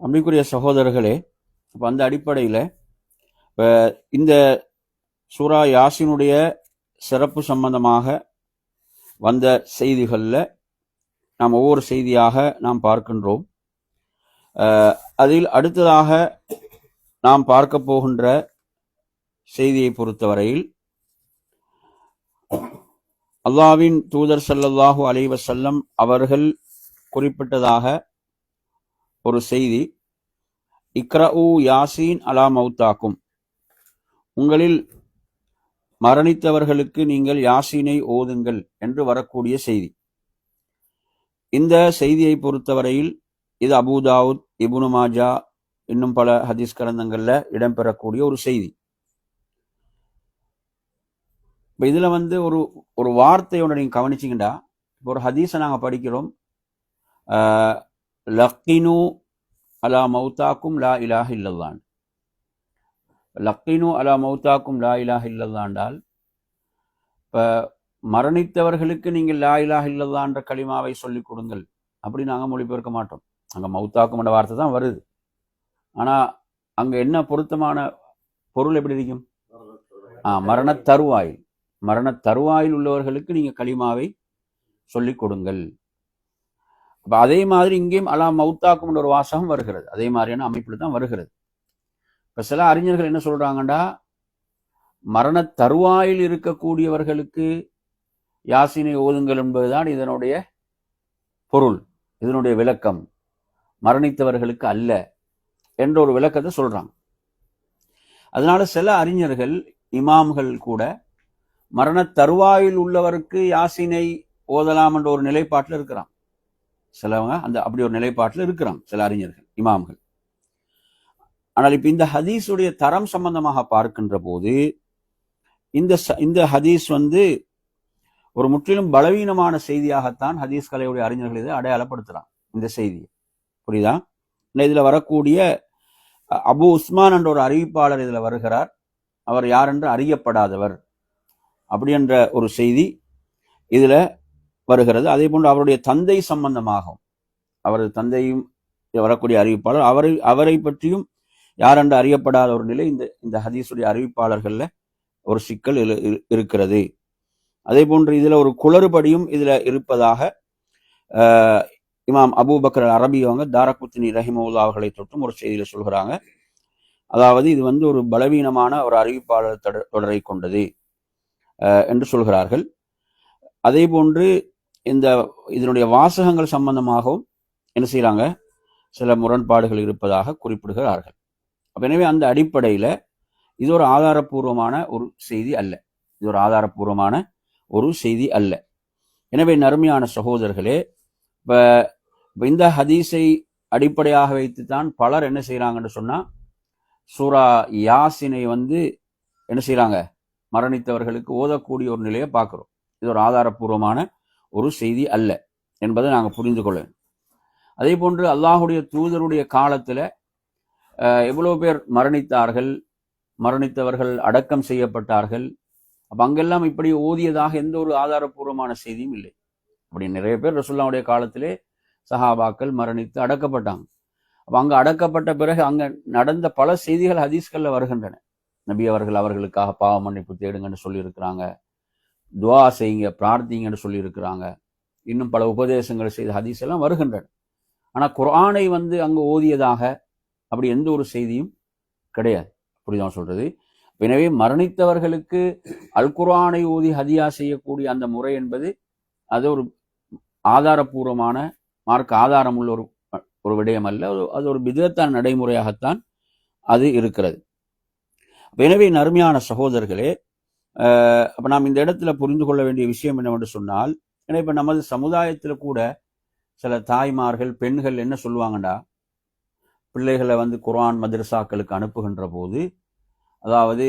அன்பிற்குரிய சகோதரர்களே இப்போ அந்த அடிப்படையில் இப்போ இந்த சூரா யாசினுடைய சிறப்பு சம்பந்தமாக வந்த செய்திகளில் நாம் ஒவ்வொரு செய்தியாக நாம் பார்க்கின்றோம். அதில் அடுத்ததாக நாம் பார்க்க போகின்ற செய்தியை பொறுத்தவரையில் அல்லாவின் தூதர் சல்லல்லாஹு அலைவசல்லம் அவர்கள் குறிப்பிட்டதாக ஒரு செய்தி. இக்ரஉ யாசீன் அலா மௌத்தாக்கும். உங்களில் மரணித்தவர்களுக்கு நீங்கள் யாசீனை ஓதுங்கள் என்று வரக்கூடிய செய்தி. இந்த செய்தியை பொறுத்தவரையில் இது அபுதாவுத் இபுனு மாஜா இன்னும் பல ஹதீஸ் கிரந்தங்கள்ல இடம்பெறக்கூடிய ஒரு செய்தி. இப்போ இதில் வந்து ஒரு ஒரு வார்த்தையோட நீங்கள் கவனிச்சிங்கன்னா இப்போ ஒரு ஹதீஸை நாங்கள் படிக்கிறோம். லக்கினு அலா மௌத்தாக்கும் லா இலாஹ் இல்லதான் லக்கினு அலா மௌத்தாக்கும் லா இலாஹ் இல்லதாண்டால் இப்ப மரணித்தவர்களுக்கு நீங்கள் லா இலாஹ் இல்லதான்ற களிமாவை சொல்லிக் கொடுங்கள். அப்படி நாங்க மொழிபெயர்க்க மாட்டோம். அங்க மௌத்தாக்கும் என்ற வார்த்தை தான் வருது. ஆனா அங்க என்ன பொருத்தமான பொருள் எப்படி இருக்கும் ஆ மரண தருவாயில். மரண தருவாயில் உள்ளவர்களுக்கு நீங்க களிமாவை சொல்லிக் கொடுங்கள். அப்போ அதே மாதிரி இங்கேயும் அலா மௌத்தாக்கும் ஒரு வாசகம் வருகிறது. அதே மாதிரியான அமைப்பில் தான் வருகிறது. இப்ப சில அறிஞர்கள் என்ன சொல்கிறாங்கண்டா மரண தருவாயில் இருக்கக்கூடியவர்களுக்கு யாசினை ஓதுங்கள் என்பதுதான் இதனுடைய பொருள் இதனுடைய விளக்கம். மரணித்தவர்களுக்கு அல்ல என்ற ஒரு விளக்கத்தை சொல்றாங்க. அதனால சில அறிஞர்கள் இமாம்கள் கூட மரண தருவாயில் உள்ளவருக்கு யாசினை ஓதலாம் என்ற ஒரு நிலைப்பாட்டில் இருக்கிறான் சிலவங்க அந்த அப்படி ஒரு நிலைப்பாட்டில் இருக்கிறாங்க சில அறிஞர்கள் இமாம்கள். ஆனால் இப்போ இந்த ஹதீஸுடைய தரம் சம்பந்தமாக பார்க்கின்ற போது இந்த ச- இந்த ஹதீஸ் வந்து ஒரு முற்றிலும் பலவீனமான செய்தியாகத்தான் ஹதீஸ் கலையுடைய அறிஞர்கள் இதை அடையாளப்படுத்துகிறான் இந்த செய்தியை. புரியுதா? இதில் வரக்கூடிய அ- அபு உஸ்மான் என்ற ஒரு அறிவிப்பாளர் இதில் வருகிறார். அவர் யார் என்று அறியப்படாதவர். அப்படி என்ற ஒரு செய்தி இதில் வருகிறது. அதே போன்று அவருடைய தந்தை சம்பந்தமாகவும் அவரது தந்தையும் வரக்கூடிய அறிவிப்பாளர் அவரை அவரை பற்றியும் யாரென்று அறியப்படாத ஒரு நிலை இந்த இந்த ஹதீஸுடைய அறிவிப்பாளர்களில் ஒரு சிக்கல் இரு- இருக்கிறது. அதே போன்று இதில் ஒரு குளறுபடியும் இதில் இருப்பதாக இமாம் அபூபக்கர் அரபி அவங்க தாரகுத்தினி ரஹிமவுல்லா அவர்களை தொட்டும் ஒரு செய்தியில் சொல்கிறாங்க. அதாவது இது வந்து ஒரு பலவீனமான ஒரு அறிவிப்பாளர் தொடர்- தொடரை கொண்டது என்று சொல்கிறார்கள். அதே போன்று இந்த இதனுடைய வாசகங்கள் சம்பந்தமாகவும் என்ன செய்கிறாங்க சில முரண்பாடுகள் இருப்பதாக குறிப்பிடுகிறார்கள். அப்போ எனவே அந்த அடிப்படையில் இது ஒரு ஆதாரப்பூர்வமான ஒரு செய்தி அல்ல. இது ஒரு ஆதாரப்பூர்வமான ஒரு செய்தி அல்ல. எனவே நறுமையான சகோதரர்களே இப்போ இந்த ஹதீஸை அடிப்படையாக வைத்து தான் பலர் என்ன செய்கிறாங்கன்னு சொன்னால் சூரா யாசினை வந்து என்ன செய்கிறாங்க மரணித்தவர்களுக்கு ஓதக்கூடிய ஒரு நிலையை பார்க்குறோம். இது ஒரு ஆதாரப்பூர்வமான ஒரு செய்தி அல்ல என்பதை நாங்கள் புரிந்து கொள்ள வேண்டும். அதே போன்று அல்லாஹுடைய தூதருடைய காலத்துல அஹ், எவ்வளவு பேர் மரணித்தார்கள் மரணித்தவர்கள் அடக்கம் செய்யப்பட்டார்கள் அப்ப அங்கெல்லாம் இப்படி ஓதியதாக எந்த ஒரு ஆதாரப்பூர்வமான செய்தியும் இல்லை. அப்படி நிறைய பேர் ரசுல்லாவுடைய காலத்திலே சஹாபாக்கள் மரணித்து அடக்கப்பட்டாங்க. அப்போ அங்கே அடக்கப்பட்ட பிறகு அங்க நடந்த பல செய்திகள் ஹதீஸ்கள்ல வருகின்றன. நபி அவர்கள் அவர்களுக்காக பாவ மன்னிப்பு தேடுங்கன்னு சொல்லியிருக்கிறாங்க. துவா செய்யுங்க பிரார்த்திங்கன்னு சொல்லியிருக்கிறாங்க. இன்னும் பல உபதேசங்கள் செய்த ஹதீஸ் எல்லாம் வருகின்றன. ஆனா குரானை வந்து அங்கு ஓதியதாக அப்படி எந்த ஒரு செய்தியும் கிடையாது. அப்படிதான் சொல்றது? எனவே மரணித்தவர்களுக்கு அல் குரானை ஓதி ஹதியா செய்யக்கூடிய அந்த முறை என்பது அது ஒரு ஆதாரபூர்வமான மார்க் ஆதாரம் உள்ள ஒரு ஒரு விடயம் அல்ல. அது- அது ஒரு விதத்தான நடைமுறையாகத்தான் அது இருக்கிறது. எனவே நர்மையான சகோதரர்களே அப்போ நாம் இந்த இடத்துல புரிந்து கொள்ள வேண்டிய விஷயம் என்னவென்று சொன்னால் ஏன்னா இப்போ நமது சமுதாயத்தில் கூட சில தாய்மார்கள் பெண்கள் என்ன சொல்லுவாங்கடா? பிள்ளைகளை வந்து குரான் மதரசாக்களுக்கு அனுப்புகின்ற போது அதாவது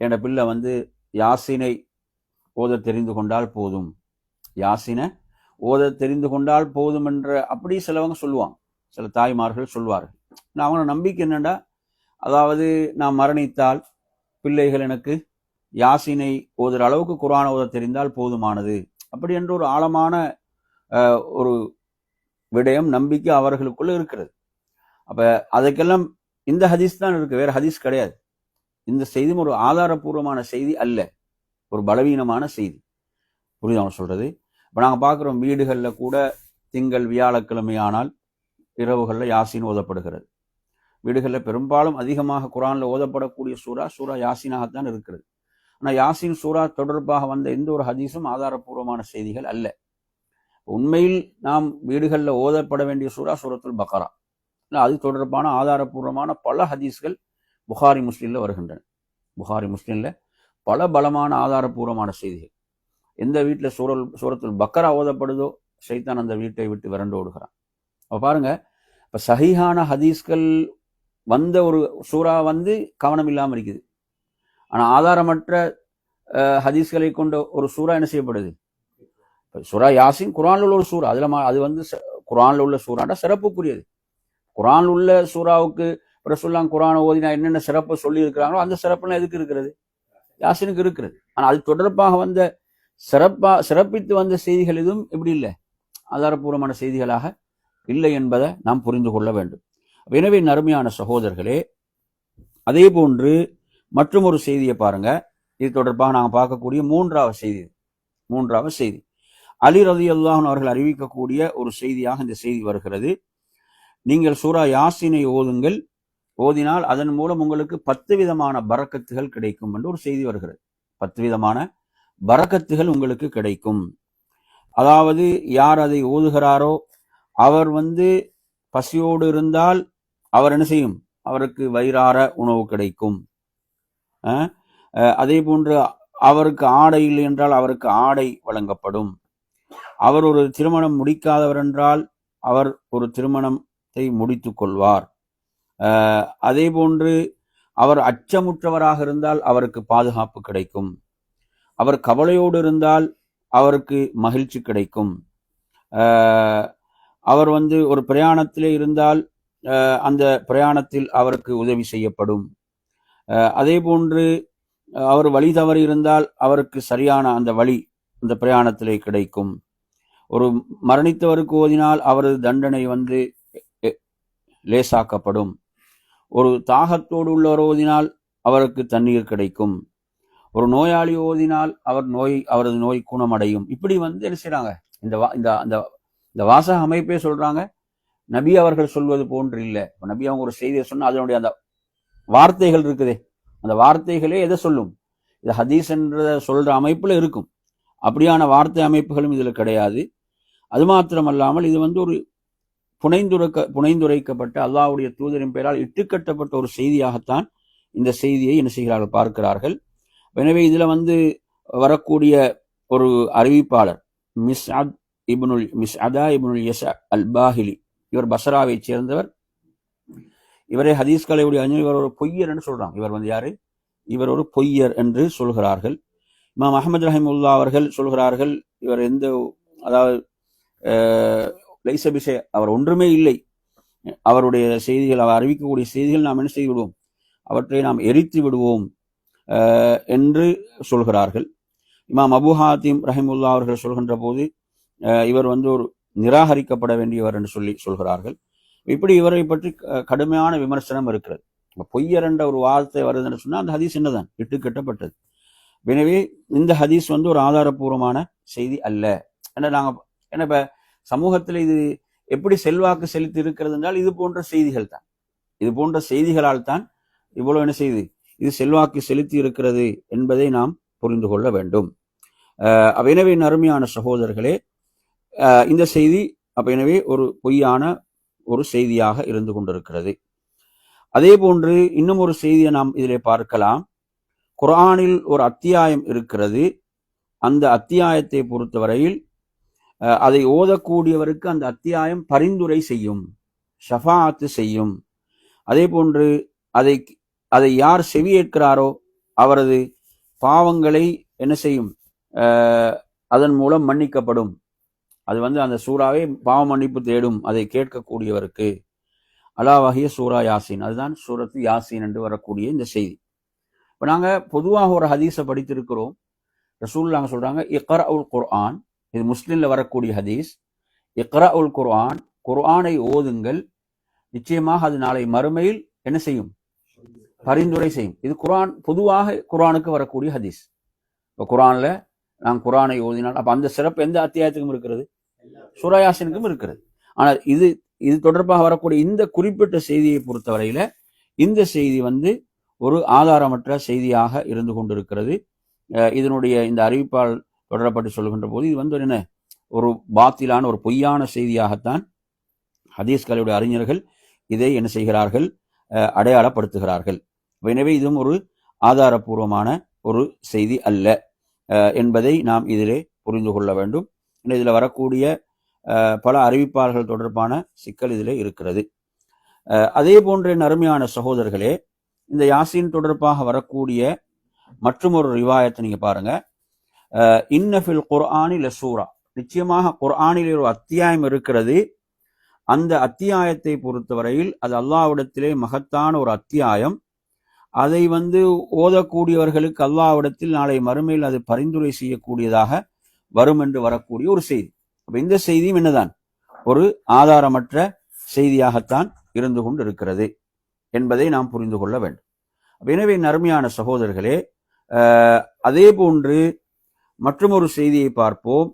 என்னோட பிள்ளை வந்து யாசினை ஓத தெரிந்து கொண்டால் போதும். யாசினை ஓத தெரிந்து கொண்டால் போதும் என்ற அப்படி சிலவங்க சொல்லுவாங்க. சில தாய்மார்கள் சொல்வார்கள். நான் அவங்களோட நம்பிக்கை என்னண்டா அதாவது நான் மரணித்தால் பிள்ளைகள் எனக்கு யாசினை ஓதுற அளவுக்கு குரான் ஓத தெரிந்தால் போதுமானது. அப்படி என்ற ஒரு ஆழமான ஒரு விடயம் நம்பிக்கை அவர்களுக்குள்ள இருக்கிறது. அப்ப அதுக்கெல்லாம் இந்த ஹதீஸ் தான் இருக்கு வேற ஹதீஸ் கிடையாது. இந்த செய்தியும் ஒரு ஆதாரபூர்வமான செய்தி அல்ல. ஒரு பலவீனமான செய்தி. புரியுது அவன் சொல்றது? இப்ப நாங்க பார்க்கிறோம் வீடுகள்ல கூட திங்கள் வியாழக்கிழமை ஆனால் இரவுகளில் யாசின் ஓதப்படுகிறது. வீடுகளில் பெரும்பாலும் அதிகமாக குரானில் ஓதப்படக்கூடிய சூறா சூறா யாசினாகத்தான் இருக்கிறது. ஆனால் யாசின் சூறா தொடர்பாக வந்த எந்த ஒரு ஹதீஸும் ஆதாரபூர்வமான செய்திகள் அல்ல. உண்மையில் நாம் வீடுகளில் ஓதப்பட வேண்டிய சூறா சூரத்துல் பக்கரா. இல்லை அது தொடர்பான ஆதாரபூர்வமான பல ஹதீஸ்கள் புகாரி முஸ்லீமில் வருகின்றன. புகாரி முஸ்லீமில் பல பலமான ஆதாரபூர்வமான செய்திகள். எந்த வீட்டில் சூரல் சூரத்துல் பக்கரா ஓதப்படுதோ சைத்தான் அந்த வீட்டை விட்டு விரண்டு ஓடுகிறான். அப்போ பாருங்க இப்போ சஹிஹான ஹதீஸ்கள் வந்த ஒரு சூறா வந்து கவனம் இல்லாமல் இருக்குது. ஆனால் ஆதாரமற்ற ஹதீஸ்களை கொண்ட ஒரு சூறா என்ன செய்யப்படுது? சூரா யாசின் குரானில் உள்ள ஒரு சூறா. அதில் மா- அது வந்து ச- உள்ள சூறாண்டா சிறப்புக்குரியது. குரான் உள்ள சூறாவுக்கு ரசுல்லாம் குரான் ஓதினா என்னென்ன சிறப்பு சொல்லி இருக்கிறாங்களோ அந்த சிறப்புலாம் எதுக்கு இருக்கிறது? யாசினுக்கு இருக்கிறது. ஆனால் அது தொடர்பாக வந்த சிறப்பா சிறப்பித்து வந்த செய்திகள் எதுவும் இப்படி இல்லை. ஆதாரபூர்வமான செய்திகளாக இல்லை என்பதை நாம் புரிந்து கொள்ள வேண்டும். எனவே நறுமையான சகோதரர்களே அதே போன்று மற்றும் ஒரு செய்தியை பாருங்க. இது தொடர்பாக நாங்கள் பார்க்கக்கூடிய மூன்றாவது செய்தி மூன்றாவது செய்தி. அலி ரதி அவர்கள் அறிவிக்கக்கூடிய ஒரு செய்தியாக இந்த செய்தி வருகிறது. நீங்கள் சூரா யாசினை ஓதுங்கள். ஓதினால் அதன் மூலம் உங்களுக்கு பத்து விதமான பறக்கத்துகள் கிடைக்கும் என்று ஒரு செய்தி வருகிறது. பத்து விதமான பறக்கத்துகள் உங்களுக்கு கிடைக்கும். அதாவது யார் அதை ஓதுகிறாரோ அவர் வந்து பசியோடு இருந்தால் அவர் என்ன செய்யும்? அவருக்கு வயிறார உணவு கிடைக்கும். அதே போன்று அவருக்கு ஆடை இல்லை என்றால் அவருக்கு ஆடை வழங்கப்படும். அவர் ஒரு திருமணம் முடிக்காதவர் என்றால் அவர் ஒரு திருமணத்தை முடித்து கொள்வார். அதே போன்று அவர் அச்சமுற்றவராக இருந்தால் அவருக்கு பாதுகாப்பு கிடைக்கும். அவர் கவலையோடு இருந்தால் அவருக்கு மகிழ்ச்சி கிடைக்கும். அவர் வந்து ஒரு பிரயாணத்திலே இருந்தால் அந்த பிரயாணத்தில் அவருக்கு உதவி செய்யப்படும். அதே போன்று அவர் வழி தவறி இருந்தால் அவருக்கு சரியான அந்த வழி அந்த பிரயாணத்திலே கிடைக்கும். ஒரு மரணித்தவருக்கு ஓதினால் அவரது தண்டனை வந்து லேசாக்கப்படும். ஒரு தாகத்தோடு உள்ளவர் ஓதினால் அவருக்கு தண்ணீர் கிடைக்கும். ஒரு நோயாளி ஓதினால் அவர் நோய் அவரது நோய் குணமடையும். இப்படி வந்து என்ன செய்கிறாங்க இந்த வா- இந்த அந்த இந்த வாசக அமைப்பே சொல்றாங்க. நபி அவர்கள் சொல்வது போன்று இல்லை. நபி அவங்க ஒரு செய்தியை சொன்னால் அதனுடைய அந்த வார்த்தைகள் இருக்குதே. அந்த வார்த்தைகளே எதை சொல்லும்? இது ஹதீஸ் என்ற சொல்ற அமைப்புல இருக்கும். அப்படியான வார்த்தை அமைப்புகளும் இதுல கிடையாது. அது மாத்திரமல்லாமல் இது வந்து ஒரு புனைந்துரைக்க புனைந்துரைக்கப்பட்ட அல்லாவுடைய தூதரின் பெயரால் இட்டுக்கட்டப்பட்ட ஒரு செய்தியாகத்தான் இந்த செய்தியை என்ன செய்கிறார்கள் பார்க்கிறார்கள். எனவே இதுல வந்து வரக்கூடிய ஒரு அறிவிப்பாளர் மிஸ் அத் இப்னுல் மிஸ் அதா இப்னுல் எஸ் அல் பாஹிலி இவர் பசராவைச் சேர்ந்தவர். இவரை ஹதீஸ்களையுடைய அறிஞர் இவர் ஒரு பொய்யர் என்று சொல்றாங்க. இவர் வந்து யாரு? இவர் ஒரு பொய்யர் என்று சொல்கிறார்கள். இமாம் அஹமது ரஹிமுல்லா அவர்கள் சொல்கிறார்கள் இவர் எந்த அதாவது லைசபிசே அவர் ஒன்றுமே இல்லை. அவருடைய செய்திகள் அவர் அறிவிக்கக்கூடிய செய்திகள் நாம் என்ன செய்து விடுவோம் அவற்றை நாம் எரித்து விடுவோம் என்று சொல்கிறார்கள். இமாம் அபு ஹாத்திம் ரஹிமுல்லா அவர்கள் சொல்கின்ற போது இவர் வந்து ஒரு நிராகரிக்கப்பட வேண்டியவர் என்று சொல்லி சொல்கிறார்கள். இப்படி இவரை பற்றி க- கடுமையான விமர்சனம் இருக்கிறது. இப்ப பொய்யர் என்ற ஒரு வார்த்தை வருதுன்னு சொன்னால் அந்த ஹதீஸ் என்னதான் இட்டு கட்டப்பட்டது. எனவே இந்த ஹதீஸ் வந்து ஒரு ஆதாரபூர்வமான செய்தி அல்ல. ஏன்னா நாங்கள் ஏன்னா இப்போ சமூகத்தில் இது எப்படி செல்வாக்கு செலுத்தி இருக்கிறது என்றால் இது போன்ற செய்திகள் தான். இது போன்ற செய்திகளால் தான் இவ்வளவு என்ன செய்து இது செல்வாக்கு செலுத்தி இருக்கிறது என்பதை நாம் புரிந்து கொள்ள வேண்டும். எனவே அருமையான சகோதரர்களே இந்த செய்தி அப்ப எனவே ஒரு பொய்யான ஒரு செய்தியாக இருந்து கொண்டிருக்கிறது. அதே போன்று இன்னும் ஒரு செய்தியை நாம் இதிலே பார்க்கலாம். குர்ஆனில் ஒரு அத்தியாயம் இருக்கிறது. அந்த அத்தியாயத்தை பொறுத்தவரையில் அதை ஓதக்கூடியவருக்கு அந்த அத்தியாயம் பரிந்துரை செய்யும் ஷஃபாத்து செய்யும். அதே போன்று அதை அதை யார் செவியேற்கிறாரோ அவரது பாவங்களை என்ன செய்யும்? அதன் மூலம் மன்னிக்கப்படும். அது வந்து அந்த சூறாவை பாவ மன்னிப்பு தேடும் அதை கேட்கக்கூடியவருக்கு. அலாவாகிய சூரா யாசின். அதுதான் சூரத்து யாசின் என்று வரக்கூடிய இந்த செய்தி. இப்போ நாங்கள் பொதுவாக ஒரு ஹதீஸை படித்திருக்கிறோம். ரசூல் நாங்கள் சொல்றாங்க இக்ரா உல் குர்ஆன். இது முஸ்லீமில் வரக்கூடிய ஹதீஸ். இக்ரா உல் குர்ஆன். குர்ஆனை ஓதுங்கள். நிச்சயமாக அது நாளை மறுமையில் என்ன செய்யும்? பரிந்துரை செய்யும். இது குரான் பொதுவாக குரானுக்கு வரக்கூடிய ஹதீஸ். இப்போ குரானில் நான் குரானை ஓதினால் அப்போ அந்த சிறப்பு எந்த அத்தியாயத்துக்கும் இருக்கிறது? சூராயாசனுக்கும் இருக்கிறது. ஆனால் இது இது தொடர்பாக வரக்கூடிய இந்த குறிப்பிட்ட செய்தியை பொறுத்தவரையில இந்த செய்தி வந்து ஒரு ஆதாரமற்ற செய்தியாக இருந்து கொண்டிருக்கிறது. இதனுடைய இந்த அறிவிப்பால் தொடரப்பட்டு சொல்கின்ற போது இது வந்து என்ன ஒரு பாத்திலான ஒரு பொய்யான செய்தியாகத்தான் ஹதீஸ் கலையுடைய அறிஞர்கள் இதை என்ன செய்கிறார்கள் அடையாளப்படுத்துகிறார்கள். எனவே இதுவும் ஒரு ஆதாரபூர்வமான ஒரு செய்தி அல்ல. என்பதை நாம் இதிலே புரிந்து கொள்ள வேண்டும். இதில் வரக்கூடிய பல அறிவிப்பாளர்கள் தொடர்பான சிக்கல் இதில் இருக்கிறது. அதே போன்ற என் அருமையான சகோதரர்களே இந்த யாசின் தொடர்பாக வரக்கூடிய மற்றும் ஒரு ரிவாயத்தை நீங்கள் பாருங்க. இன்னஃபில் குர்ஆனி லசூரா. நிச்சயமாக குர்ஆனில் ஒரு அத்தியாயம் இருக்கிறது. அந்த அத்தியாயத்தை பொறுத்தவரையில் அது அல்லாவிடத்திலே மகத்தான ஒரு அத்தியாயம். அதை வந்து ஓதக்கூடியவர்களுக்கு அல்லாவிடத்தில் நாளை மறுமையில் அது பரிந்துரை செய்யக்கூடியதாக வரும் என்று வரக்கூடிய ஒரு செய்தி. அப்ப இந்த செய்தியும் என்னதான்? ஒரு ஆதாரமற்ற செய்தியாகத்தான் இருந்து கொண்டு இருக்கிறது என்பதை நாம் புரிந்து கொள்ள வேண்டும். எனவே நருமையான சகோதரர்களே அதே போன்று மற்றொரு செய்தியை பார்ப்போம்.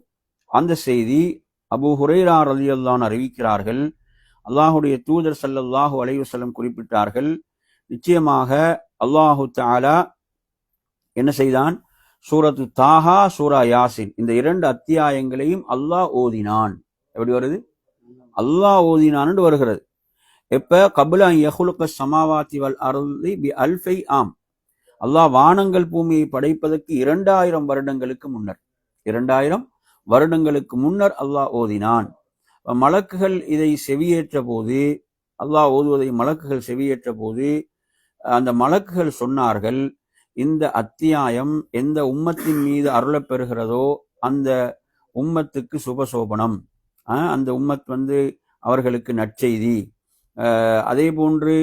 அந்த செய்தி அபு ஹுரைரா ரலியல்லான் அறிவிக்கிறார்கள். அல்லாஹுடைய தூதர் ஸல்லல்லாஹு அலைவசல்லம் குறிப்பிட்டார்கள். நிச்சயமாக அல்லாஹு தாலா என்ன செய்தான்? சூரத்து தாஹா சூரா யாசின். இந்த இரண்டு அத்தியாயங்களையும் அல்லாஹ் ஓதினான். எப்படி வருது? அல்லாஹ் ஓதினான்னு வருகிறது. எப்ப? கபுலா யஹுலுக்க சமாவாத்தி வல் அருளி பி அல்ஃபை ஆம். அல்லாஹ் வானங்கள் பூமியை படைப்பதற்கு இரண்டாயிரம் வருடங்களுக்கு முன்னர் இரண்டாயிரம் வருடங்களுக்கு முன்னர் அல்லாஹ் ஓதினான். மலக்குகள் இதை செவியேற்ற போது அல்லாஹ் ஓதுவதை மலக்குகள் செவியேற்ற போது அந்த மலக்குகள் சொன்னார்கள் இந்த அத்தியாயம் எந்த உம்மத்தின் மீது அருளப் பெறுகிறதோ அந்த உம்மத்துக்கு சுபசோபனம். அந்த உம்மத் வந்து அவர்களுக்கு நற்செய்தி. அதே போன்று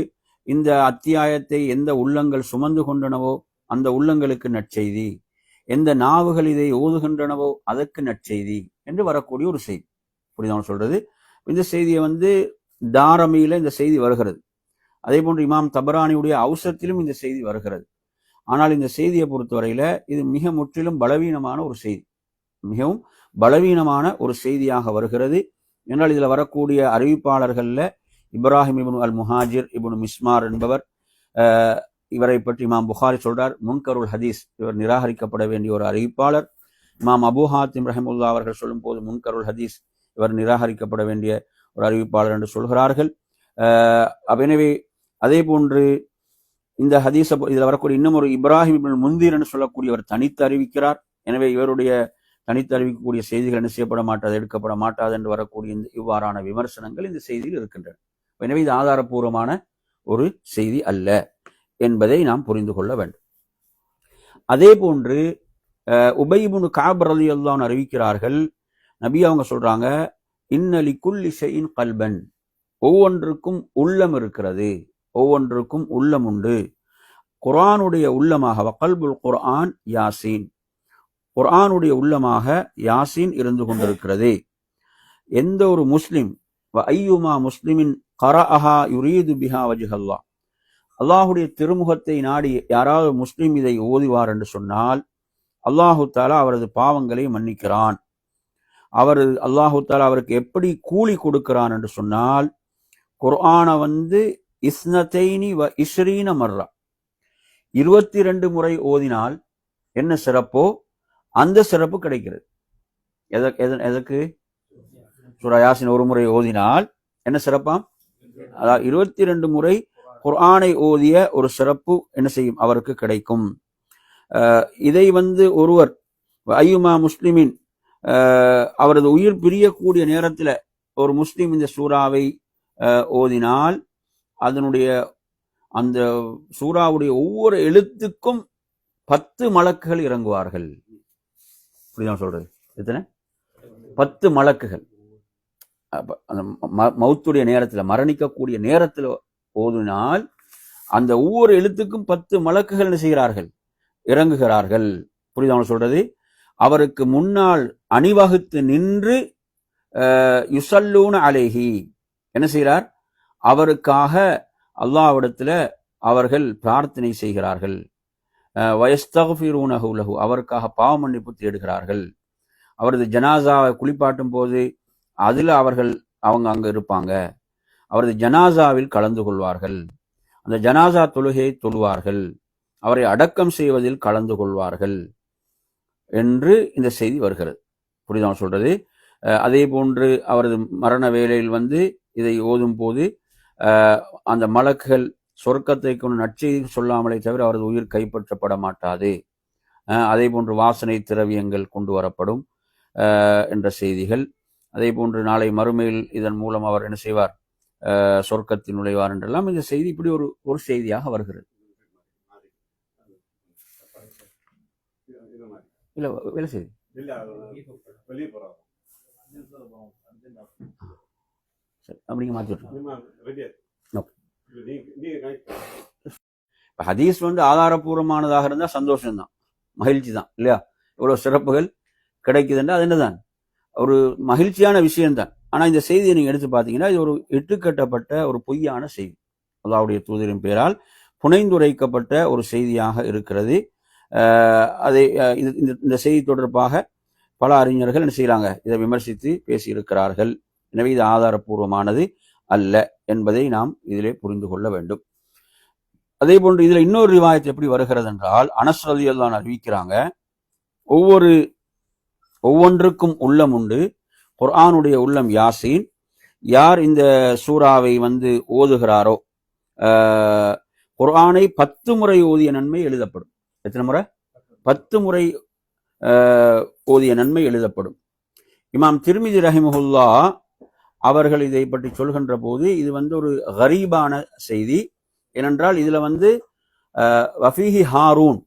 இந்த அத்தியாயத்தை எந்த உள்ளங்கள் சுமந்து கொண்டனவோ அந்த உள்ளங்களுக்கு நற்செய்தி. எந்த நாவுகள் இதை ஓதுகின்றனவோ அதற்கு நற்செய்தி என்று வரக்கூடிய ஒரு செய்தி. புரியுதா சொல்றது? இந்த செய்தியை வந்து தாரமியில இந்த செய்தி வருகிறது. அதே போன்று இமாம் தபரானியுடைய அவசரத்திலும் இந்த செய்தி வருகிறது. ஆனால் இந்த செய்தியை பொறுத்தவரையில இது மிக முற்றிலும் பலவீனமான ஒரு செய்தி. மிகவும் பலவீனமான ஒரு செய்தியாக வருகிறது. என்றால் இதில் வரக்கூடிய அறிவிப்பாளர்களில் இப்ராஹிம் இபுன் அல் முஹாஜிர் இபுன் மிஸ்மார் என்பவர் இவரை பற்றி இமாம் புகாரி சொல்றார். முன்கருள் ஹதீஸ் இவர் நிராகரிக்கப்பட வேண்டிய ஒரு அறிவிப்பாளர். இமாம் அபு ஹாத்திம் ரஹமுல்லா அவர்கள் சொல்லும் போது முன்கருள் ஹதீஸ் இவர் நிராகரிக்கப்பட வேண்டிய ஒரு அறிவிப்பாளர் என்று சொல்கிறார்கள். எனவே அதே போன்று இந்த ஹதீஸ இதில் வரக்கூடிய இன்னும் ஒரு இப்ராஹிம் இப்னு சொல்லக்கூடியவர் தனித்து அறிவிக்கிறார். எனவே இவருடைய தனித்து அறிவிக்கக்கூடிய செய்திகள் என்ன செய்யப்பட மாட்டாது எடுக்கப்பட மாட்டாது என்று வரக்கூடிய இந்த இவ்வாறான விமர்சனங்கள் இந்த செய்தியில் இருக்கின்றன. எனவே இது ஆதாரபூர்வமான ஒரு செய்தி அல்ல என்பதை நாம் புரிந்து கொள்ள வேண்டும். அதே போன்று அஹ், உபைபுனு காப் ரலி அறிவிக்கிறார்கள் நபி அவங்க சொல்றாங்க இன்னலி குல்லி ஷைஇன் கல்பன். ஒவ்வொன்றுக்கும் உள்ளம் இருக்கிறது. ஒவ்வொன்றுக்கும் உள்ளம் உண்டு. குர்ஆனுடைய உள்ளமாக வகல்புல் குர்ஆன் யாசீன். குர்ஆனுடைய உள்ளமாக யாசீன் இருந்து கொண்டிருக்கிறது. எந்த ஒரு முஸ்லிம் ஐயுமா முஸ்லிமின் கரஅஹா யுரீது பிஹா வஜ்ஹல்லா அல்லாஹுடைய திருமுகத்தை நாடி யாராவது முஸ்லிம் இதை ஓதுவார் என்று சொன்னால் அல்லாஹு தாலா அவரது பாவங்களை மன்னிக்கிறான். அவர் அல்லாஹு தாலா அவருக்கு எப்படி கூலி கொடுக்கிறான் என்று சொன்னால் குர்ஆனை வந்து இஸ்னத்தைனி வ இஸ்ரீன மர்ரா. இருபத்தி ரெண்டு முறை ஓதினால் என்ன சிறப்போ அந்த சிறப்பு கிடைக்கிறது. எதற்கு எத- எதற்கு? சூரா யாசின் ஒரு முறை ஓதினால் என்ன சிறப்பாம்? அதாவது இருபத்தி ரெண்டு முறை குர்ஆனை ஓதிய ஒரு சிறப்பு என்ன செய்யும்? அவருக்கு கிடைக்கும். இதை வந்து ஒருவர் ஐயுமா முஸ்லிமின் அவரது உயிர் பிரியக்கூடிய நேரத்தில் ஒரு முஸ்லீம் இந்த சூறாவை ஓதினால் அதனுடைய அந்த சூறாவுடைய ஒவ்வொரு எழுத்துக்கும் பத்து மலக்குகள் இறங்குவார்கள். புரியுதா சொல்றது? எத்தனை? பத்து மலக்குகள். அந்த ம- மௌத்துடைய நேரத்தில் மரணிக்கக்கூடிய நேரத்தில் ஓதினால் அந்த ஒவ்வொரு எழுத்துக்கும் பத்து மலக்குகள் என்ன செய்கிறார்கள்? இறங்குகிறார்கள். புரியுதா சொல்றது? அவருக்கு முன்னால் அணிவகுத்து நின்று யுசல்லூன அலேஹி. என்ன செய்கிறார்? அவருக்காக அல்லாவிடத்தில் அவர்கள் பிரார்த்தனை செய்கிறார்கள். அஹ் வயஸ்தகுஃபிரூனஹு அவருக்காக பாவ மன்னிப்பு தேடுகிறார்கள் அவரது ஜனாசாவை குளிப்பாட்டும் போது அதில் அவர்கள் அவங்க அங்கே இருப்பாங்க. அவரது ஜனாசாவில் கலந்து கொள்வார்கள். அந்த ஜனாசா தொழுகையை தொழுவார்கள். அவரை அடக்கம் செய்வதில் கலந்து கொள்வார்கள் என்று இந்த செய்தி வருகிறது. புரிதான் சொல்றது? அதே போன்று அவரது மரண வேலையில் வந்து இதை ஓதும் போது அந்த மலக்குகள் சொர்க்கத்தை கொண்டு நற்செய்தி சொல்லாமலே தவிர அவரது உயிர் கைப்பற்றப்பட மாட்டாது. அதே போன்று வாசனை திரவியங்கள் கொண்டு வரப்படும் என்ற செய்திகள். அதே போன்று நாளை மறுமையில் இதன் மூலம் அவர் என்ன செய்வார்? சொர்க்கத்தில் நுழைவார் என்றெல்லாம் இந்த செய்தி இப்படி ஒரு ஒரு செய்தியாக வருகிறது. இல்லை வேலை செய்தி. சரி அப்படிங்க மாற்றி விட்டுருங்க இப்ப ஹதீஸ் வந்து ஆதாரபூர்வமானதாக இருந்தால் சந்தோஷம்தான். மகிழ்ச்சி தான் இல்லையா? இவ்வளவு சிறப்புகள் கிடைக்குதுன்னா அது என்னதான்? ஒரு மகிழ்ச்சியான விஷயம்தான். ஆனா இந்த செய்தியை நீங்க எடுத்து பார்த்தீங்கன்னா இது ஒரு இட்டுக்கட்டப்பட்ட ஒரு பொய்யான செய்தி. அல்லாவுடைய தூதரின் பேரால் புனைந்துரைக்கப்பட்ட ஒரு செய்தியாக இருக்கிறது. அதை இந்த இந்த செய்தி தொடர்பாக பல அறிஞர்கள் என்ன செய்யறாங்க? இதை விமர்சித்து பேசியிருக்கிறார்கள். எனவே இது ஆதாரபூர்வமானது அல்ல என்பதை நாம் இதிலே புரிந்து கொள்ள வேண்டும். அதே போன்று இதுல இன்னொரு ரிவாயத் எப்படி வருகிறது என்றால் அனஸ் அறிவிக்கிறாங்க ஒவ்வொரு ஒவ்வொன்றுக்கும் உள்ளம் உண்டு. குர்ஆனுடைய உள்ளம் யாசீன். யார் இந்த சூறாவை வந்து ஓதுகிறாரோ ஆஹ், குர்ஆனை பத்து முறை ஓதிய நன்மை எழுதப்படும். எத்தனை முறை? பத்து முறை ஆஹ், ஓதிய நன்மை எழுதப்படும். இமாம் திருமிதி ரஹிமஹுல்லா அவர்கள் இதை பற்றி சொல்கின்ற போது இது வந்து ஒரு கரீபான செய்தி. ஏனென்றால் இதில் வந்து வஃபீஹி ஹாரூன்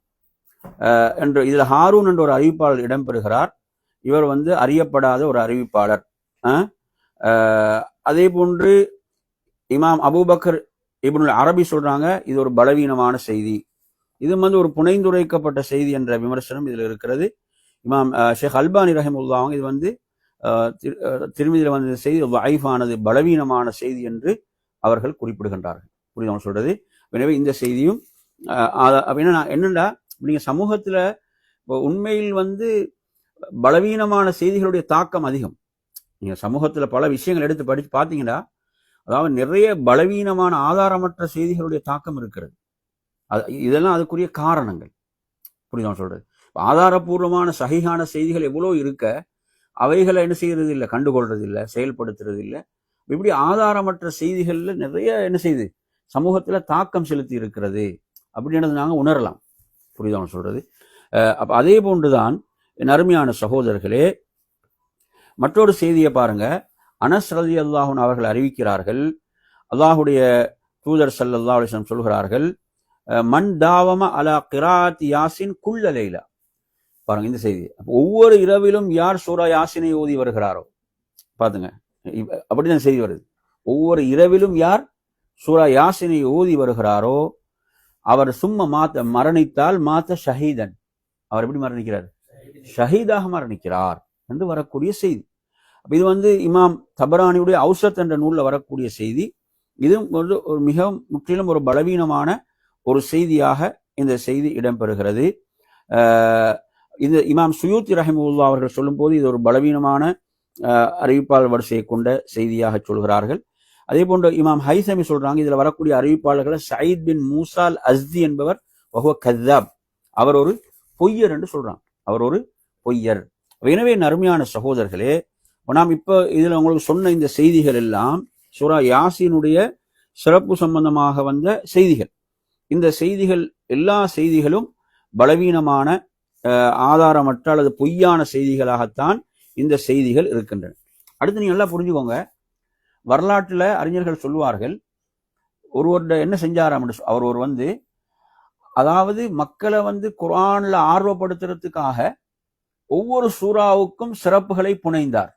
என்று என்ற ஹாரூன் என்ற ஒரு அறிவிப்பாளர் இடம்பெறுகிறார். இவர் வந்து அறியப்படாத ஒரு அறிவிப்பாளர். அதே போன்று இமாம் அபூபக்கர் இப்னுல் அரபி சொல்றாங்க இது ஒரு பலவீனமான செய்தி. இது வந்து ஒரு புனைந்துரைக்கப்பட்ட செய்தி என்ற விமர்சனம் இதில் இருக்கிறது. இமாம் ஷேக் அல்பானி ரஹிமுல்லாங்க இது வந்து திருமதியில் வந்த செய்தி வாய்ஃபானது பலவீனமான செய்தி என்று அவர்கள் குறிப்பிடுகின்றார்கள். புரியுதா நான் சொல்றது? எனவே இந்த செய்தியும் அப்படின்னா என்னென்னா நீங்கள் சமூகத்தில் என்னண்டா இப்போ உண்மையில் வந்து பலவீனமான செய்திகளுடைய தாக்கம் அதிகம். நீங்கள் சமூகத்தில் பல விஷயங்கள் எடுத்து படித்து பார்த்தீங்கன்னா அதாவது நிறைய பலவீனமான ஆதாரமற்ற செய்திகளுடைய தாக்கம் இருக்கிறது. அது இதெல்லாம் அதுக்குரிய காரணங்கள். புரியுதா அவன் சொல்றது? ஆதாரபூர்வமான சகிகான செய்திகள் எவ்வளோ இருக்க அவைகளை என்ன செய்யறது இல்லை கண்டுகொள்றது இல்லை செயல்படுத்துறது இல்லை இப்படி ஆதாரமற்ற செய்திகளில் நிறைய என்ன செய்யுது சமூகத்தில் தாக்கம் செலுத்தி இருக்கிறது அப்படின்றது நாங்கள் உணரலாம். புரியுதா சொல்கிறது சொல்றது? அஹ் அதே போன்றுதான் என் அருமையான சகோதரர்களே மற்றொரு செய்தியை பாருங்க. அனஸ் ரதி அல்லாஹூன் அவர்கள் அறிவிக்கிறார்கள் அல்லாஹுடைய தூதர் ஸல்லல்லாஹு அலைஹி சொல்கிறார்கள் மண் தாவம அலா கிராத் யாசின் குல்ல லைலா பாருங்க இந்த செய்தி. ஒவ்வொரு இரவிலும் யார் சூரா யாசினை ஓதி வருகிறாரோ? பாத்துங்க. அப்படிதான் செய்தி வருது. ஒவ்வொரு இரவிலும் யார் சூரா யாசினை ஓதி வருகிறாரோ அவர் சும்மா மாத்த மரணித்தால் மாத்த ஷஹீதன். அவர் எப்படி மரணிக்கிறார்? ஷஹீதாக மரணிக்கிறார் என்று வரக்கூடிய செய்தி. அப்ப இது வந்து இமாம் தபரானியுடைய அவுசத் என்ற நூலில் வரக்கூடிய செய்தி. இதுவும் வந்து ஒரு மிகவும் முற்றிலும் ஒரு பலவீனமான ஒரு செய்தியாக இந்த செய்தி இடம்பெறுகிறது. இது இமாம் சுயூத்தி ரஹிமுல்லா அவர்கள் சொல்லும்போது இது ஒரு பலவீனமான அறிவிப்பாளர் வரிசையை கொண்ட செய்தியாக சொல்கிறார்கள். அதே போன்று இமாம் ஹைசமி சொல்றாங்க இதில் வரக்கூடிய அறிவிப்பாளர்களை சயீத் பின் மூசால் அஸ்தி என்பவர் வஹுவ கத்தாப். அவர் ஒரு பொய்யர் என்று சொல்றாங்க அவர் ஒரு பொய்யர். எனவே நருமையான சகோதரர்களே நாம் இப்போ இதில் உங்களுக்கு சொன்ன இந்த செய்திகள் எல்லாம் சூரா யாசினுடைய சிறப்பு சம்பந்தமாக வந்த செய்திகள். இந்த செய்திகள் எல்லா செய்திகளும் பலவீனமான ஆதாரமற்ற அல்லது பொய்யான செய்திகளாகத்தான் இந்த செய்திகள் இருக்கின்றன. அடுத்து நீங்கள் நல்லா புரிஞ்சுக்கோங்க. வரலாற்றுல அறிஞர்கள் சொல்லுவார்கள் ஒருவர் என்ன செஞ்சாராம் என்று அவர் ஒரு வந்து அதாவது மக்களை வந்து குரானில் ஆர்வப்படுத்துறதுக்காக ஒவ்வொரு சூறாவுக்கும் சிறப்புகளை புனைந்தார்.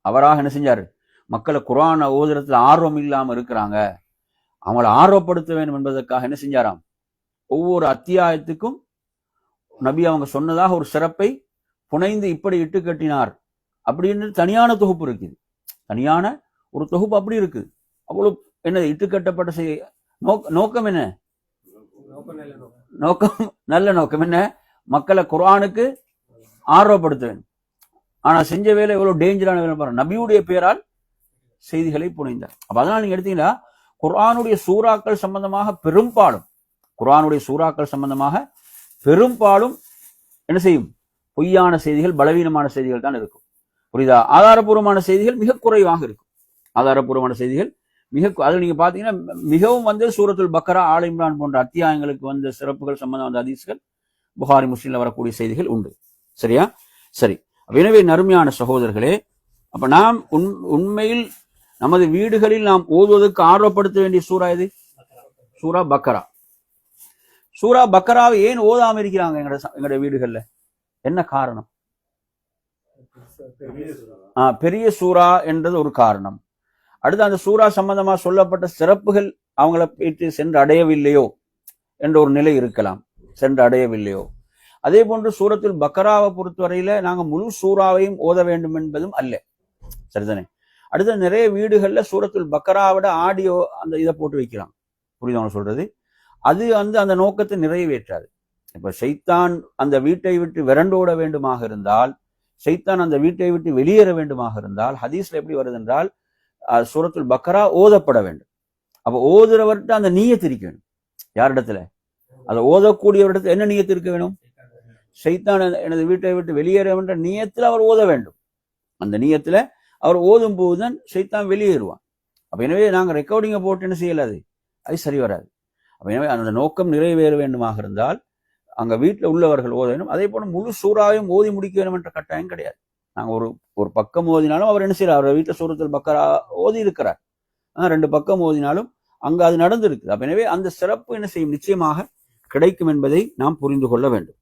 அவராக என்ன செஞ்சார்? மக்களை குரான் ஓதுறதுல ஆர்வம் இல்லாமல் இருக்கிறாங்க. அவங்கள ஆர்வப்படுத்த வேண்டும் என்பதற்காக என்ன செஞ்சாராம்? ஒவ்வொரு அத்தியாயத்துக்கும் நபி அவங்க சொன்னதாக ஒரு சிறப்பை புனைந்து இப்படி இட்டு கட்டினார் அப்படின்னு தனியான தொகுப்பு இருக்குது. தனியான ஒரு தொகுப்பு அப்படி இருக்குது அவ்வளவு என்ன இட்டுக்கட்டப்பட்ட செய் நோக்க நோக்கம் என்ன? நோக்கம் நல்ல நோக்கம். என்ன? மக்களை குர்ஆனுக்கு ஆர்வப்படுத்த வேண்டும் ஆனா செஞ்ச வேலை எவ்வளவு டேஞ்சரான வேலை பாருங்க. நபியுடைய பேரால் செய்திகளை புனைந்தார். அப்ப அதனால நீங்க எடுத்தீங்கன்னா குர்ஆனுடைய சூறாக்கள் சம்பந்தமாக பெரும்பாலும் குர்ஆனுடைய சூறாக்கள் சம்பந்தமாக பெரும்பாலும் என்ன செய்யும்? பொய்யான செய்திகள் பலவீனமான செய்திகள் தான் இருக்கும். புரியுதா? ஆதாரபூர்வமான செய்திகள் மிக குறைவாக இருக்கும். ஆதாரபூர்வமான செய்திகள் மிக அது நீங்க பாத்தீங்கன்னா மிகவும் வந்து சூரத்துல் பக்கரா ஆல் இம்ரான் போன்ற அத்தியாயங்களுக்கு வந்த சிறப்புகள் சம்பந்தம் வந்த அதிசுகள் புகாரி முஸ்லீம்ல வரக்கூடிய செய்திகள் உண்டு. சரியா? சரி. எனவே நறுமையான சகோதரர்களே அப்ப நாம் உண் உண்மையில் நமது வீடுகளில் நாம் ஓதுவதற்கு ஆர்வப்படுத்த வேண்டிய சூறா எது? சூரா பக்கரா. சூரா பக்கராவை ஏன் ஓதாம இருக்கிறாங்க எங்கட ச- எங்கட வீடுகள்ல? என்ன காரணம்? பெரிய சூறா. ஆ, பெரிய சூரா என்றது ஒரு காரணம். அடுத்து அந்த சூரா சம்பந்தமா சொல்லப்பட்ட சிறப்புகள் அவங்கள போயிட்டு சென்று அடையவில்லையோ என்ற ஒரு நிலை இருக்கலாம். சென்று அடையவில்லையோ. அதே போன்று சூரத்தில் பக்கராவை பொறுத்தவரையில நாங்க முழு சூறாவையும் ஓத வேண்டும் என்பதும் அல்ல. சரிதானே? அடுத்து நிறைய வீடுகள்ல சூரத்தில் பக்கராவோட ஆடியோ அந்த இதை போட்டு வைக்கலாம். புரியுது அவங்க சொல்றது? அது வந்து அந்த நோக்கத்தை நிறைவேற்றாது. இப்ப சைத்தான் அந்த வீட்டை விட்டு விரண்டோட வேண்டுமாக இருந்தால் சைத்தான் அந்த வீட்டை விட்டு வெளியேற வேண்டுமாக இருந்தால் ஹதீஸ்ல எப்படி வருது என்றால் அஹ், சூரத்துல் பக்கரா ஓதப்பட வேண்டும். அப்ப ஓதுறவர்கிட்ட அந்த நீயத்து இருக்க வேணும். யாரிடத்துல அதை ஓதக்கூடியவரிடத்துல என்ன நீயத்து இருக்க வேணும்? ஷைத்தான் எனது- வீட்டை விட்டு வெளியேற என்ற நீயத்துல அவர் ஓத வேண்டும். அந்த நீயத்துல அவர் ஓதும் போதுதான் ஷைத்தான் வெளியேறுவான். அப்ப எனவே நாங்க ரெக்கார்டிங்கை போட்டு என்ன செய்யலாது? அது சரி வராது. எனவே அந்த நோக்கம் நிறைவேற வேண்டுமாக இருந்தால் அங்க வீட்டில் உள்ளவர்கள் ஓத வேண்டும் அதே போல முழு சூறாவையும் ஓதி முடிக்க வேண்டும் என்ற கட்டாயம் கிடையாது. நாங்க ஒரு ஒரு பக்கம் ஓதினாலும் அவர் என்ன செய்யறார் அவர் வீட்டில் சூரத்தில் பக்கரா ஓதி இருக்கிறார். ஆனா, ரெண்டு பக்கம் ஓதினாலும் அங்கே அது நடந்திருக்குது. அப்ப எனவே அந்த சிறப்பு என்ன செய்யும்? நிச்சயமாக கிடைக்கும் என்பதை நாம் புரிந்து கொள்ள வேண்டும்.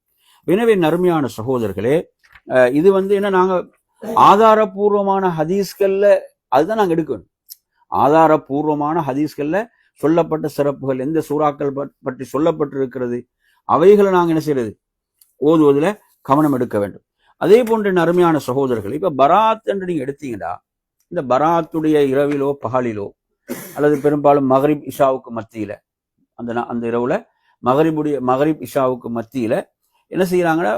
எனவே நறுமையான சகோதரர்களே இது வந்து என்ன நாங்க ஆதாரபூர்வமான ஹதீஸ்கள்ல அதுதான் நாங்க எடுக்கணும். ஆதாரபூர்வமான ஹதீஸ்கள்ல சொல்லப்பட்ட சிறப்புகள் எந்த சூறாக்கள் பற்- பற்றி சொல்லப்பட்டிருக்கிறது அவைகளை நாங்கள் என்ன செய்யறது? ஓதுவதில் கவனம் எடுக்க வேண்டும். அதே போன்ற என் அருமையான சகோதரர்கள் இப்போ பராத் என்று நீங்கள் எடுத்தீங்கன்னா இந்த பராத்துடைய இரவிலோ பகலிலோ அல்லது பெரும்பாலும் மகரிப் இஷாவுக்கு மத்தியில் அந்த அந்த இரவுல மகரிபுடைய மகரிப் இஷாவுக்கு மத்தியில் என்ன செய்கிறாங்கன்னா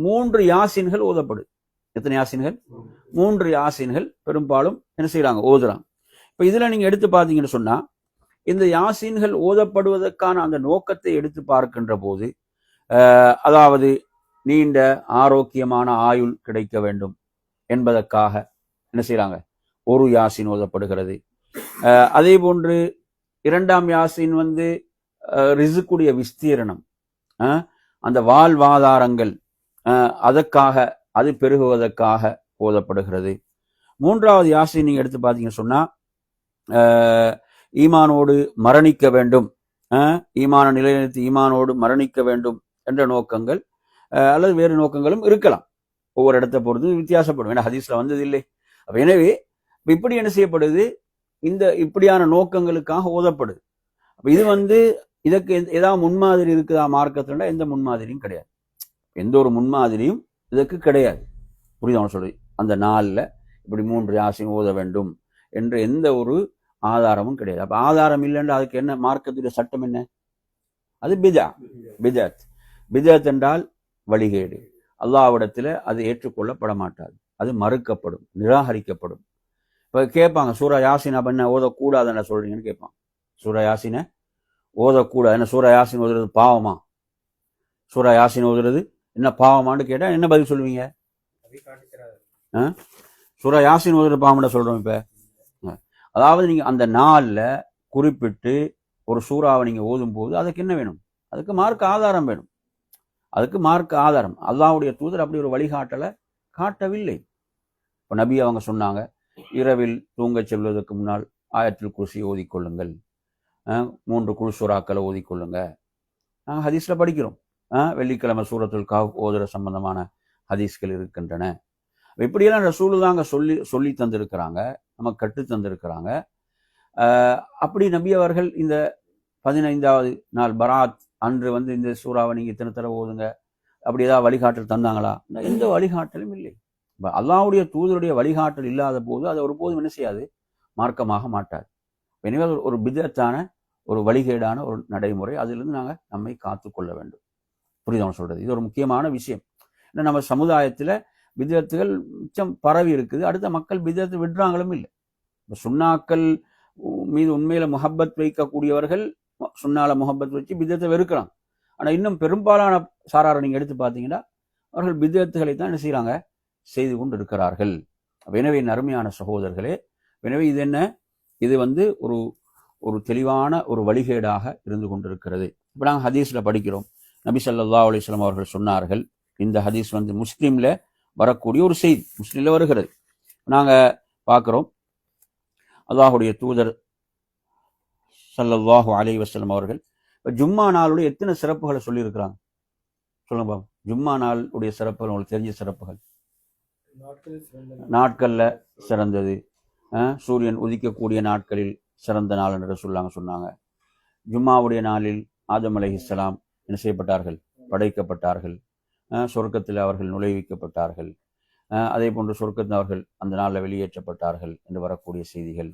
மூன்று யாசின்கள் ஓதப்படுது எத்தனை யாசின்கள்? மூன்று யாசின்கள் பெரும்பாலும் என்ன செய்கிறாங்க ஓதுறாங்க. இப்போ இதில் நீங்கள் எடுத்து பார்த்தீங்கன்னு சொன்னால் இந்த யாசீன்கள் ஓதப்படுவதற்கான அந்த நோக்கத்தை எடுத்து பார்க்கின்ற போது அதாவது நீண்ட ஆரோக்கியமான ஆயுள் கிடைக்க வேண்டும் என்பதற்காக என்ன செய்கிறாங்க ஒரு யாசின் ஓதப்படுகிறது. அதே போன்று இரண்டாம் யாசின் வந்து ரிசுக்குடைய விஸ்தீரணம் அந்த வாழ்வாதாரங்கள் அதற்காக அது பெருகுவதற்காக ஓதப்படுகிறது. மூன்றாவது யாசின் நீங்கள் எடுத்து பார்த்தீங்கன்னு சொன்னால் ஈமானோடு மரணிக்க வேண்டும். ஈமான நிலைநிறுத்தி ஈமானோடு மரணிக்க வேண்டும் என்ற நோக்கங்கள் அல்லது வேறு நோக்கங்களும் இருக்கலாம். ஒவ்வொரு இடத்தை பொறுத்து வித்தியாசப்படும். ஏன்னா ஹதீஸ்ல வந்தது இல்லை எனவே இப்படி என்ன செய்யப்படுது? இந்த இப்படியான நோக்கங்களுக்காக ஓதப்படுது. அப்போ இது வந்து இதற்கு எந்த- ஏதாவது முன்மாதிரி இருக்குதா மார்க்கத்துல எந்த முன்மாதிரியும் கிடையாது. எந்த ஒரு முன்மாதிரியும் இதற்கு கிடையாது. புரியுதா சொல்லி அந்த நாளில் இப்படி மூன்று யாசையும் ஓத வேண்டும் என்று எந்த ஒரு ஆதாரமும் கிடையாது. அப்போ ஆதாரம் இல்லைன்னா அதுக்கு என்ன மார்க்கத்துடைய சட்டம் என்ன? அது பிதா. பிதத். பிதத் என்றால் வழிகேடு. அல்லாவிடத்தில் அது ஏற்றுக்கொள்ளப்பட மாட்டாது அது மறுக்கப்படும் நிராகரிக்கப்படும். இப்போ கேட்பாங்க சூரா யாசின் அப்போ என்ன ஓதக்கூடாதுன்னு சொல்கிறீங்கன்னு கேட்பான் சூரா யாசினை ஓதக்கூடாது. என்ன சூரா யாசின் ஓதுறது பாவமா? சூரா யாசின் ஓதுறது என்ன பாவமான்னு கேட்டால் என்ன பதில் சொல்லுவீங்க? சூரா யாசின் ஓதுறது பாவம்னு சொல்கிறோம் இப்போ. அதாவது நீங்கள் அந்த நாளில் குறிப்பிட்டு ஒரு சூறாவை நீங்கள் ஓதும் போது அதுக்கு என்ன வேணும்? அதுக்கு மார்க் ஆதாரம் வேணும். அதுக்கு மார்க் ஆதாரம். அல்லாவுடைய தூதர் அப்படி ஒரு வழிகாட்டலை காட்டவில்லை. இப்போ நபி அவங்க சொன்னாங்க இரவில் தூங்கச் செல்வதற்கு முன்னால் ஆயத்தில் குருசி ஓதிக்கொள்ளுங்கள். மூன்று குழு சூறாக்களை ஓதிக்கொள்ளுங்க. நாங்கள் ஹதீஸ்ல படிக்கிறோம். வெள்ளிக்கிழமை சூரத்துல் காவ் ஓதுற சம்பந்தமான ஹதீஸ்கள் இருக்கின்றன. இப்படியெல்லாம் ரசூலு தாங்க சொல்லி சொல்லி தந்திருக்கிறாங்க. நமக்கு கற்று தந்திருக்கிறாங்க. அஹ், அப்படி நபி அவர்கள் இந்த பதினைந்தாவது நாள் பராத் அன்று வந்து இந்த சூறாவை நீங்கள் இத்தனை தடவை ஓதுங்க அப்படி ஏதாவது வழிகாட்டல் தந்தாங்களா? எந்த வழிகாட்டலும் இல்லை. இப்போ அல்லாவுடைய தூதருடைய வழிகாட்டல் இல்லாத போது அது ஒருபோதும் என்ன செய்யாது? மார்க்கமாக மாட்டாது. எனவே அது ஒரு பிதத்தான ஒரு வழிகேடான ஒரு நடைமுறை. அதிலிருந்து நாங்கள் நம்மை காத்துக்கொள்ள வேண்டும். புரியுதவன் சொல்றது? இது ஒரு முக்கியமான விஷயம். ஏன்னா நம்ம சமுதாயத்தில் பிதத்துகள் மிச்சம் பரவி இருக்குது. அடுத்த மக்கள் பிதத்தை விடுறாங்களும் இல்லை. இப்போ சுண்ணாக்கள் மீது உண்மையில முகப்பத் வைக்கக்கூடியவர்கள் சுண்ணால முகப்பத் வச்சு பிதத்தை வெறுக்கிறாங்க ஆனால் இன்னும் பெரும்பாலான சாராரை நீங்கள் எடுத்து பார்த்தீங்கன்னா அவர்கள் பிதத்துகளை தான் என்ன செய்கிறாங்க செய்து கொண்டு இருக்கிறார்கள் எனவே அருமையான சகோதரர்களே எனவே இது என்ன? இது வந்து ஒரு ஒரு தெளிவான ஒரு வழிகேடாக இருந்து கொண்டிருக்கிறது. இப்போ நாங்கள் ஹதீஸில் படிக்கிறோம். நபி சல்லா அலிஸ்லாம் அவர்கள் சொன்னார்கள் இந்த ஹதீஸ் வந்து முஸ்லீமில் வரக்கூடிய ஒரு செய்தி முஸ்லீம்ல வருகிறது. நாங்கள் பார்க்குறோம். அல்லாஹுடைய தூதர் ஸல்லல்லாஹு அலி வஸல்லம் அவர்கள் இப்போ ஜும்மா நாளுடைய எத்தனை சிறப்புகளை சொல்லியிருக்கிறாங்க? சொல்லுங்க பாப்போம் ஜும்மா நாளுடைய சிறப்புகள் உங்களுக்கு தெரிஞ்ச சிறப்புகள்? நாட்களில் சிறந்தது. சூரியன் உதிக்கக்கூடிய நாட்களில் சிறந்த நாள் என்று சொல்லாங்க சொன்னாங்க. ஜும்மாவுடைய நாளில் ஆதம் அலைஹிஸ்ஸலாம் என்ன செய்யப்பட்டார்கள்? படைக்கப்பட்டார்கள். சொர்க்கத்தில் அவர்கள் நுழைவிக்கப்பட்டார்கள். அதே போன்று சொர்க்கத்தில் அவர்கள் அந்த நாளில் வெளியேற்றப்பட்டார்கள் என்று வரக்கூடிய செய்திகள்.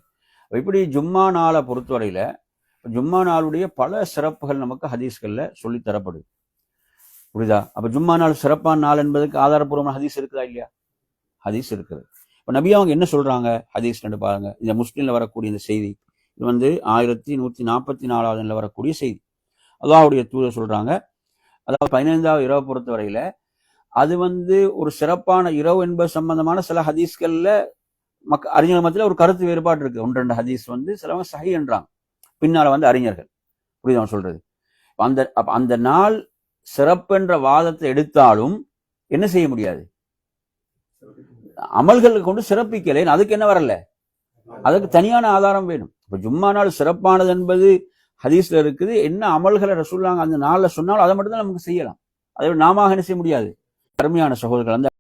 இப்படி ஜும்மா நாளை பொறுத்தவரையில் ஜும்மா நாளுடைய பல சிறப்புகள் நமக்கு ஹதீஸ்களில் சொல்லித்தரப்படுது புரியுதா? அப்போ ஜும்மா நாள் சிறப்பான நாள் என்பதுக்கு ஆதாரப்பூர்வமான ஹதீஸ் இருக்குதா இல்லையா? ஹதீஸ் இருக்குது. இப்போ நபி அவங்க என்ன சொல்கிறாங்க ஹதீஸ் ரெண்டு பாருங்க. இந்த முஸ்லீமில் வரக்கூடிய இந்த செய்தி. இது வந்து ஆயிரத்தி நூற்றி நாற்பத்தி நாலாவதுல வரக்கூடிய செய்தி. அல்லாவுடைய தூதர் சொல்கிறாங்க அதாவது பதினைந்தாவது இரவு பொறுத்தவரையில அது வந்து ஒரு சிறப்பான இரவு என்பது சம்பந்தமான சில ஹதீஸ்கள்ல மக்க அறிஞர் மத்தியில் ஒரு கருத்து வேறுபாடு இருக்கு. ஒன்று ரெண்டு ஹதீஸ் வந்து சிலவங்க சஹி என்றாங்க. பின்னால வந்து அறிஞர்கள். புரியுதா அவன் சொல்றது? அந்த அந்த நாள் சிறப்பென்ற வாதத்தை எடுத்தாலும் என்ன செய்ய முடியாது? அமல்களுக்கு கொண்டு சிறப்பிக்கலை. அதுக்கு என்ன வரல? அதுக்கு தனியான ஆதாரம் வேணும். இப்போ ஜும்மா நாள் சிறப்பானது என்பது ஹதீஸ்ல இருக்குது என்ன அமல்களை ரசூல்லாங்க அந்த நாள்ல சொன்னாலும் அதை மட்டும்தான் நமக்கு செய்யலாம். அதை நாம என்ன செய்ய முடியாது? அருமையான சகோதரர்கள் அந்த